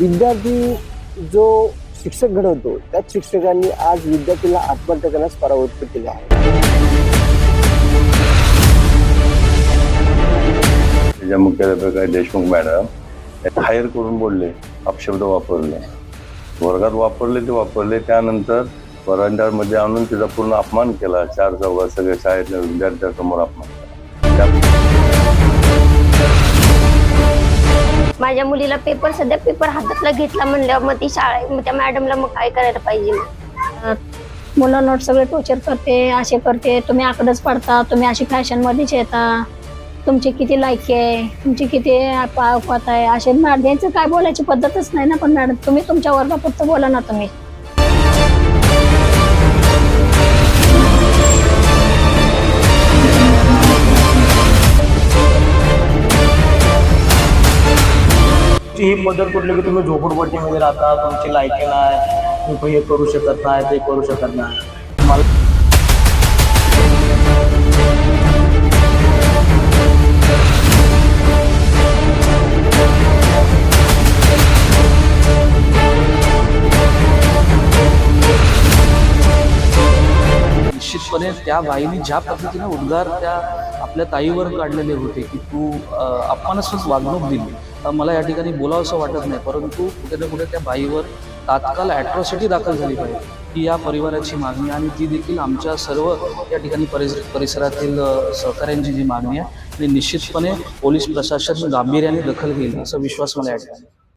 विद्यार्थी जो शिक्षक घडवतो त्याच शिक्षकांनी आज विद्यार्थीला आत्महत्या करण्यास परावृत्त केले आहे. मुख्याध्यापिका देशमुख मॅडम हायर करून बोलले अपशब्द वापरले. वर्गात वापरले ते वापरले त्यानंतर वरांडामध्ये आणून तिचा पूर्ण अपमान केला. चार चौघात सगळ्या शाळेतल्या विद्यार्थ्यांसमोर अपमान केला. माझ्या मुलीला पेपर सध्या पेपर हातातला घेतला म्हणल्यावर मग ती शाळा मग त्या मॅडमला मग काय करायला पाहिजे मग? मुलं नोट सगळे टोचर करते असे करते. तुम्ही आकडच पडता तुम्ही अशी फॅशन मध्येच येता. तुमची किती लायकी आहे तुमची किती पावपात आहे असे मॅडम यांचं काय बोलायची पद्धतच नाही ना पण मॅडम तुम्ही तुमच्या वर्गापुरतं बोला ना तुम्ही. तुमची ही कुठली की तुम्ही झोपडपट्टीमध्ये राहता तुमची लायकी नाही तुम्ही हे करू शकत नाही ते करू शकत नाही. मला निश्चितपणे त्या बाईने ज्या पद्धतीने उद्गार त्या आपल्या ताईवर काढलेले होते की तू अं, वागणूक दिली. मला या ठिकाणी बोलावंसं वाटत नाही. परंतु कुठे ना कुठे त्या बाईवर तात्काळ ॲट्रॉसिटी दाखल झाली पाहिजे ही या परिवाराची मागणी आणि ती देखील आमच्या सर्व या ठिकाणी परिस परिसरातील सहकाऱ्यांची जी मागणी आहे आणि निश्चितपणे पोलीस प्रशासन गांभीर्याने दखल घेईल असा विश्वास मला या ठिकाणी